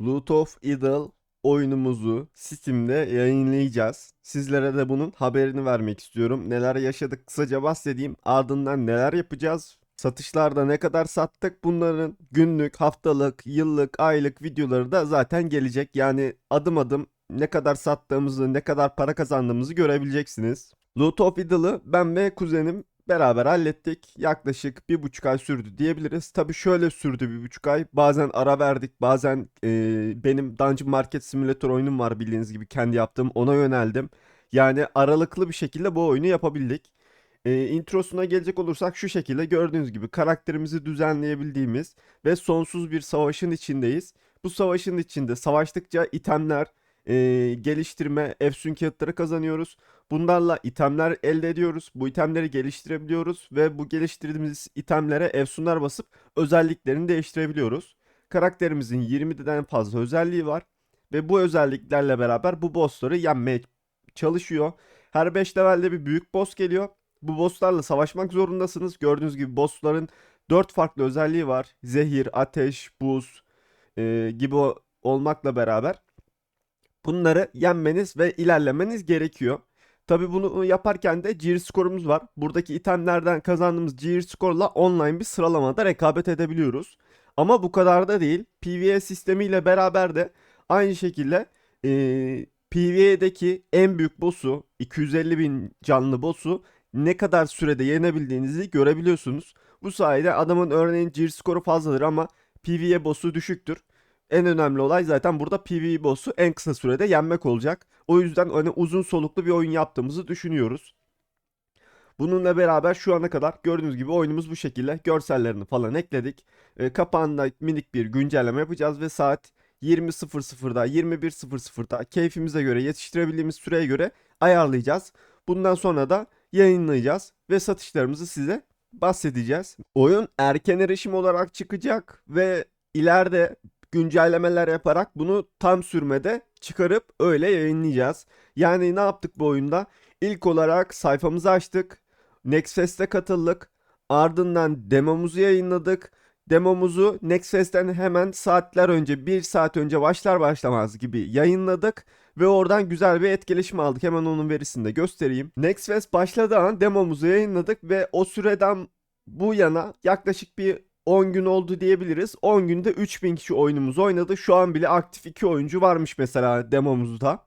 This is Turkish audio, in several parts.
Loot of Idle oyunumuzu Steam'de yayınlayacağız. Sizlere de bunun haberini vermek istiyorum. Neler yaşadık kısaca bahsedeyim. Ardından neler yapacağız? Satışlarda ne kadar sattık? Bunların günlük, haftalık, yıllık, aylık videoları da zaten gelecek. Yani adım adım ne kadar sattığımızı, ne kadar para kazandığımızı görebileceksiniz. Loot of Idle'ı ben ve kuzenim beraber hallettik. Yaklaşık bir buçuk ay sürdü diyebiliriz. Tabii şöyle sürdü bir buçuk ay. Bazen ara verdik. Bazen e, benim Dungeon Market Simulator oyunum var bildiğiniz gibi kendi yaptığım. Ona yöneldim. Yani aralıklı bir şekilde bu oyunu yapabildik. E, introsuna gelecek olursak şu şekilde gördüğünüz gibi karakterimizi düzenleyebildiğimiz ve sonsuz bir savaşın içindeyiz. Bu savaşın içinde savaştıkça itemler, e, geliştirme, efsün kağıtları kazanıyoruz. Bunlarla itemler elde ediyoruz. Bu itemleri geliştirebiliyoruz ve bu geliştirdiğimiz itemlere efsunlar basıp özelliklerini değiştirebiliyoruz. Karakterimizin 20'den fazla özelliği var ve bu özelliklerle beraber bu bossları yenmeye çalışıyor. Her 5 levelde bir büyük boss geliyor. Bu bosslarla savaşmak zorundasınız. Gördüğünüz gibi bossların 4 farklı özelliği var. Zehir, ateş, buz e, gibi olmakla beraber bunları yenmeniz ve ilerlemeniz gerekiyor. Tabi bunu yaparken de GR skorumuz var. Buradaki itemlerden kazandığımız GR skorla online bir sıralamada rekabet edebiliyoruz. Ama bu kadar da değil. PvE sistemiyle beraber de aynı şekilde eee PvE'deki en büyük boss'u 250 bin canlı boss'u ne kadar sürede yenebildiğinizi görebiliyorsunuz. Bu sayede adamın örneğin GR skoru fazladır ama PvE boss'u düşüktür. En önemli olay zaten burada PvE boss'u en kısa sürede yenmek olacak. O yüzden hani uzun soluklu bir oyun yaptığımızı düşünüyoruz. Bununla beraber şu ana kadar gördüğünüz gibi oyunumuz bu şekilde. Görsellerini falan ekledik. E, kapağında minik bir güncelleme yapacağız ve saat 20.00'da 21.00'da keyfimize göre yetiştirebildiğimiz süreye göre ayarlayacağız. Bundan sonra da yayınlayacağız ve satışlarımızı size bahsedeceğiz. Oyun erken erişim olarak çıkacak ve ileride güncellemeler yaparak bunu tam sürmede çıkarıp öyle yayınlayacağız. Yani ne yaptık bu oyunda? İlk olarak sayfamızı açtık. Next Fest'e katıldık. Ardından demomuzu yayınladık. Demomuzu Next Fest'ten hemen saatler önce, bir saat önce başlar başlamaz gibi yayınladık. Ve oradan güzel bir etkileşim aldık. Hemen onun verisini de göstereyim. Next Fest başladığı an demomuzu yayınladık ve o süreden bu yana yaklaşık bir 10 gün oldu diyebiliriz. 10 günde 3000 kişi oyunumuzu oynadı. Şu an bile aktif 2 oyuncu varmış mesela demomuzda.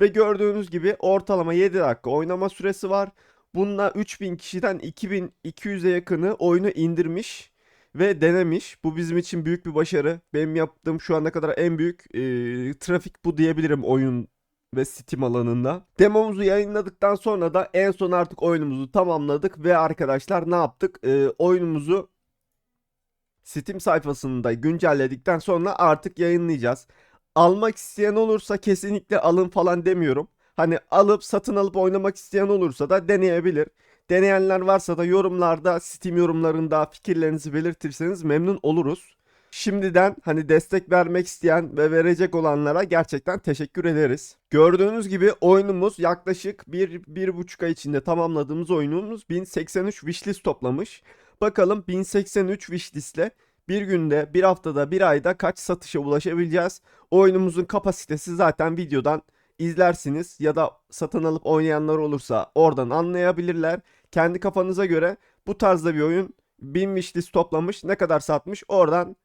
Ve gördüğünüz gibi ortalama 7 dakika oynama süresi var. Bununla 3000 kişiden 2200'e yakını oyunu indirmiş ve denemiş. Bu bizim için büyük bir başarı. Benim yaptığım şu ana kadar en büyük e, trafik bu diyebilirim oyun ve Steam alanında. Demomuzu yayınladıktan sonra da en son artık oyunumuzu tamamladık ve arkadaşlar ne yaptık? E, oyunumuzu Steam sayfasında güncelledikten sonra artık yayınlayacağız. Almak isteyen olursa kesinlikle alın falan demiyorum. Hani alıp satın alıp oynamak isteyen olursa da deneyebilir. Deneyenler varsa da yorumlarda Steam yorumlarında fikirlerinizi belirtirseniz memnun oluruz. Şimdiden hani destek vermek isteyen ve verecek olanlara gerçekten teşekkür ederiz. Gördüğünüz gibi oyunumuz yaklaşık bir, bir buçuk ay içinde tamamladığımız oyunumuz 1083 wishlist toplamış. Bakalım 1083 wishlistle bir günde, bir haftada, bir ayda kaç satışa ulaşabileceğiz? Oyunumuzun kapasitesi zaten videodan izlersiniz ya da satın alıp oynayanlar olursa oradan anlayabilirler. Kendi kafanıza göre bu tarzda bir oyun 1000 wishlist toplamış, ne kadar satmış oradan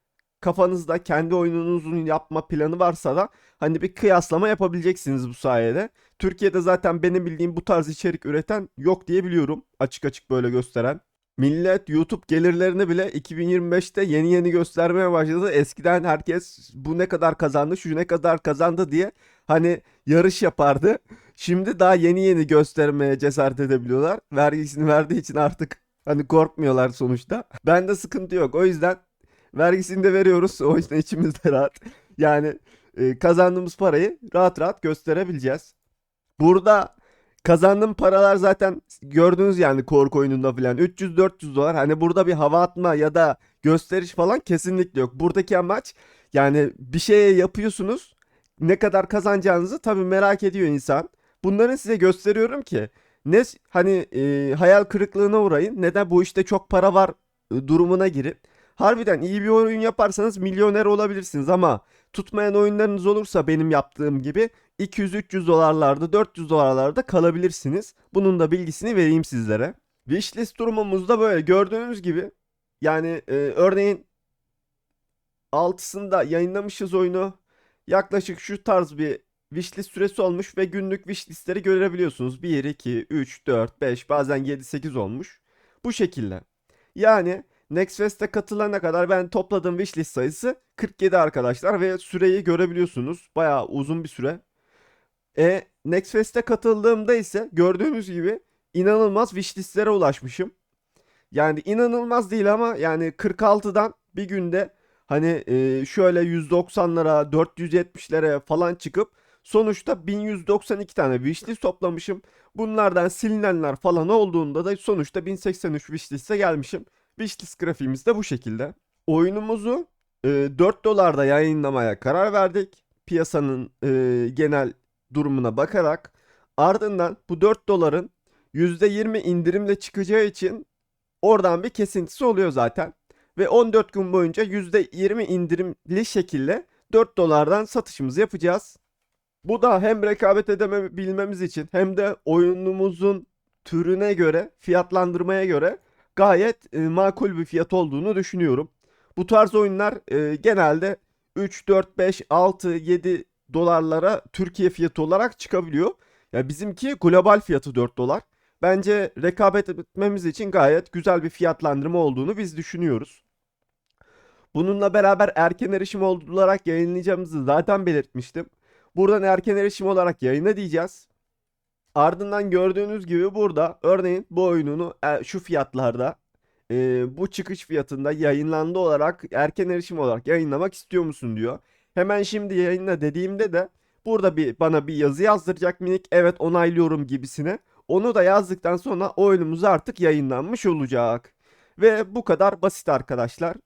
kafanızda kendi oyununuzun yapma planı varsa da hani bir kıyaslama yapabileceksiniz bu sayede. Türkiye'de zaten benim bildiğim bu tarz içerik üreten yok diye biliyorum. Açık açık böyle gösteren. Millet YouTube gelirlerini bile 2025'te yeni yeni göstermeye başladı. Eskiden herkes bu ne kadar kazandı, şu ne kadar kazandı diye hani yarış yapardı. Şimdi daha yeni yeni göstermeye cesaret edebiliyorlar. Vergisini verdiği için artık hani korkmuyorlar sonuçta. Bende sıkıntı yok. O yüzden vergisini de veriyoruz. O yüzden içimizde rahat. Yani e, kazandığımız parayı rahat rahat gösterebileceğiz. Burada kazandığım paralar zaten gördüğünüz yani korku oyununda falan 300-400 dolar. Hani burada bir hava atma ya da gösteriş falan kesinlikle yok. Buradaki amaç yani bir şeye yapıyorsunuz. Ne kadar kazanacağınızı tabii merak ediyor insan. Bunları size gösteriyorum ki ne hani e, hayal kırıklığına uğrayın ne de bu işte çok para var e, durumuna girin. Harbiden iyi bir oyun yaparsanız milyoner olabilirsiniz ama Tutmayan oyunlarınız olursa benim yaptığım gibi 200-300 dolarlarda 400 dolarlarda kalabilirsiniz. Bunun da bilgisini vereyim sizlere. Wishlist durumumuz da böyle gördüğünüz gibi. Yani e, örneğin 6'sında yayınlamışız oyunu. Yaklaşık şu tarz bir wishlist süresi olmuş ve günlük wishlistleri görebiliyorsunuz. 1, 2, 3, 4, 5 bazen 7, 8 olmuş. Bu şekilde. Yani Next Fest'e katılana kadar ben topladığım wishlist sayısı 47 arkadaşlar ve süreyi görebiliyorsunuz. Bayağı uzun bir süre. E, Next Fest'e katıldığımda ise gördüğünüz gibi inanılmaz wishlistlere ulaşmışım. Yani inanılmaz değil ama yani 46'dan bir günde hani e, şöyle 190'lara 470'lere falan çıkıp sonuçta 1192 tane wishlist toplamışım. Bunlardan silinenler falan olduğunda da sonuçta 1083 wishlist'e gelmişim. Wishlist grafiğimiz de bu şekilde. Oyunumuzu e, 4 dolarda yayınlamaya karar verdik. Piyasanın e, genel durumuna bakarak ardından bu 4 doların %20 indirimle çıkacağı için oradan bir kesintisi oluyor zaten. Ve 14 gün boyunca %20 indirimli şekilde 4 dolardan satışımızı yapacağız. Bu da hem rekabet edebilmemiz için hem de oyunumuzun türüne göre, fiyatlandırmaya göre gayet e, makul bir fiyat olduğunu düşünüyorum. Bu tarz oyunlar e, genelde 3, 4, 5, 6, 7 dolarlara Türkiye fiyatı olarak çıkabiliyor. Ya bizimki global fiyatı 4 dolar. Bence rekabet etmemiz için gayet güzel bir fiyatlandırma olduğunu biz düşünüyoruz. Bununla beraber erken erişim olarak yayınlayacağımızı zaten belirtmiştim. Buradan erken erişim olarak yayına diyeceğiz. Ardından gördüğünüz gibi burada örneğin bu oyununu e, şu fiyatlarda e, bu çıkış fiyatında yayınlandı olarak erken erişim olarak yayınlamak istiyor musun diyor. Hemen şimdi yayınla dediğimde de burada bir bana bir yazı yazdıracak minik evet onaylıyorum gibisine. Onu da yazdıktan sonra oyunumuz artık yayınlanmış olacak. Ve bu kadar basit arkadaşlar.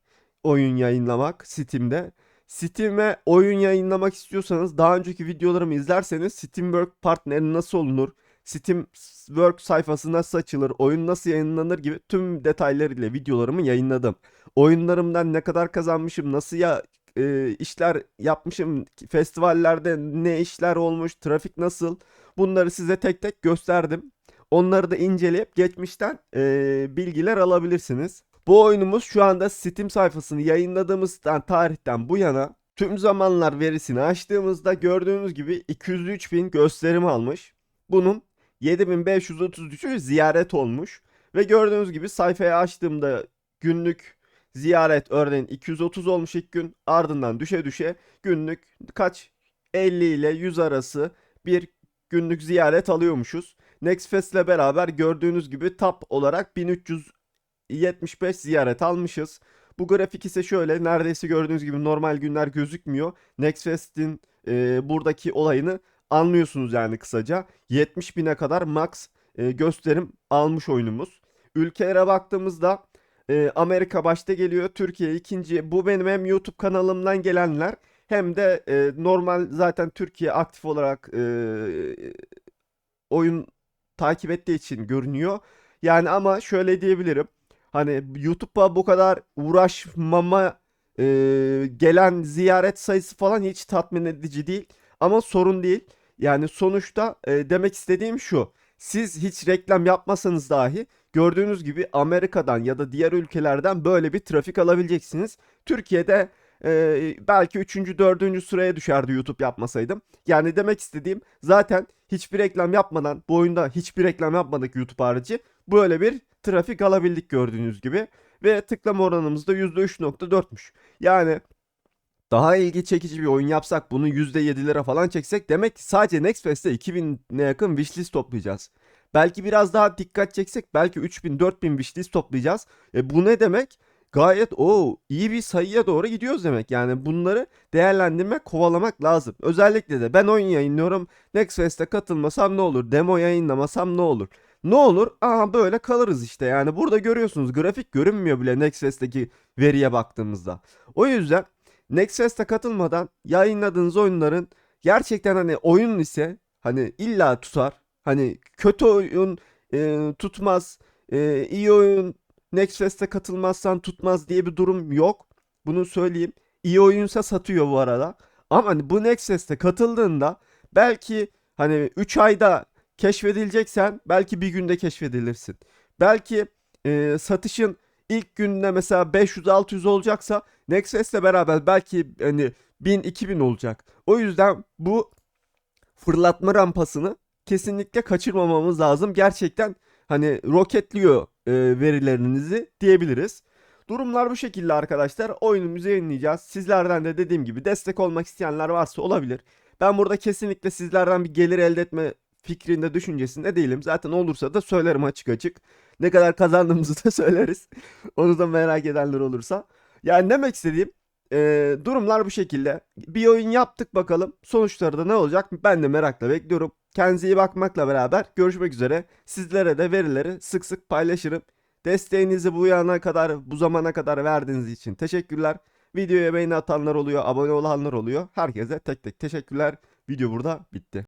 Oyun yayınlamak Steam'de. Steam'e oyun yayınlamak istiyorsanız daha önceki videolarımı izlerseniz Steamwork partneri nasıl olunur? Steamwork sayfası nasıl açılır? Oyun nasıl yayınlanır gibi tüm detaylarıyla videolarımı yayınladım. Oyunlarımdan ne kadar kazanmışım, nasıl ya e, işler yapmışım, festivallerde ne işler olmuş, trafik nasıl? Bunları size tek tek gösterdim. Onları da inceleyip geçmişten e, bilgiler alabilirsiniz. Bu oyunumuz şu anda Steam sayfasını yayınladığımızdan tarihten bu yana tüm zamanlar verisini açtığımızda gördüğünüz gibi 203 bin gösterim almış. Bunun 7533'ü ziyaret olmuş. Ve gördüğünüz gibi sayfayı açtığımda günlük ziyaret örneğin 230 olmuş ilk gün ardından düşe düşe günlük kaç 50 ile 100 arası bir günlük ziyaret alıyormuşuz. Nextfest ile beraber gördüğünüz gibi top olarak 1375 ziyaret almışız. Bu grafik ise şöyle neredeyse gördüğünüz gibi normal günler gözükmüyor. Nextfest'in e, buradaki olayını anlıyorsunuz yani kısaca. 70 bine kadar max e, gösterim almış oyunumuz. Ülkelere baktığımızda e, Amerika başta geliyor. Türkiye ikinci. Bu benim hem YouTube kanalımdan gelenler hem de e, normal zaten Türkiye aktif olarak e, oyun takip ettiği için görünüyor. Yani ama şöyle diyebilirim. Hani YouTube'a bu kadar uğraşmama e, gelen ziyaret sayısı falan hiç tatmin edici değil. Ama sorun değil. Yani sonuçta e, demek istediğim şu. Siz hiç reklam yapmasanız dahi gördüğünüz gibi Amerika'dan ya da diğer ülkelerden böyle bir trafik alabileceksiniz. Türkiye'de e, belki 3. 4. sıraya düşerdi YouTube yapmasaydım. Yani demek istediğim zaten hiçbir reklam yapmadan bu oyunda hiçbir reklam yapmadık YouTube harici böyle bir trafik alabildik gördüğünüz gibi. Ve tıklama oranımız da %3.4'müş. Yani daha ilgi çekici bir oyun yapsak bunu %7'lere falan çeksek demek ki sadece Next Fest'te 2000'e yakın wishlist toplayacağız. Belki biraz daha dikkat çeksek belki 3000 4000 wishlist toplayacağız. E bu ne demek? Gayet o iyi bir sayıya doğru gidiyoruz demek. Yani bunları değerlendirmek, kovalamak lazım. Özellikle de ben oyun yayınlıyorum. Next Fest'e katılmasam ne olur? Demo yayınlamasam ne olur? Ne olur? Aha böyle kalırız işte. Yani burada görüyorsunuz grafik görünmüyor bile Next Fest'teki veriye baktığımızda. O yüzden Next Fest'e katılmadan yayınladığınız oyunların gerçekten hani oyun ise hani illa tutar. Hani kötü oyun e, tutmaz. E, iyi oyun Next Fest'e katılmazsan tutmaz diye bir durum yok. Bunu söyleyeyim. İyi oyunsa satıyor bu arada. Ama hani bu Nexus'te katıldığında belki hani 3 ayda keşfedileceksen belki bir günde keşfedilirsin. Belki e, satışın ilk günde mesela 500-600 olacaksa Nexus'le beraber belki hani 1000-2000 olacak. O yüzden bu fırlatma rampasını kesinlikle kaçırmamamız lazım. Gerçekten hani roketliyor e, verilerinizi diyebiliriz. Durumlar bu şekilde arkadaşlar. Oyunumuzu yayınlayacağız. Sizlerden de dediğim gibi destek olmak isteyenler varsa olabilir. Ben burada kesinlikle sizlerden bir gelir elde etme fikrinde düşüncesinde değilim. Zaten olursa da söylerim açık açık. Ne kadar kazandığımızı da söyleriz. Onu da merak edenler olursa. Yani demek istediğim e, durumlar bu şekilde. Bir oyun yaptık bakalım. Sonuçları da ne olacak? Ben de merakla bekliyorum. Kendinize iyi bakmakla beraber görüşmek üzere. Sizlere de verileri sık sık paylaşırım. Desteğinizi bu yana kadar, bu zamana kadar verdiğiniz için teşekkürler. Videoya beğeni atanlar oluyor, abone olanlar oluyor. Herkese tek tek teşekkürler. Video burada bitti.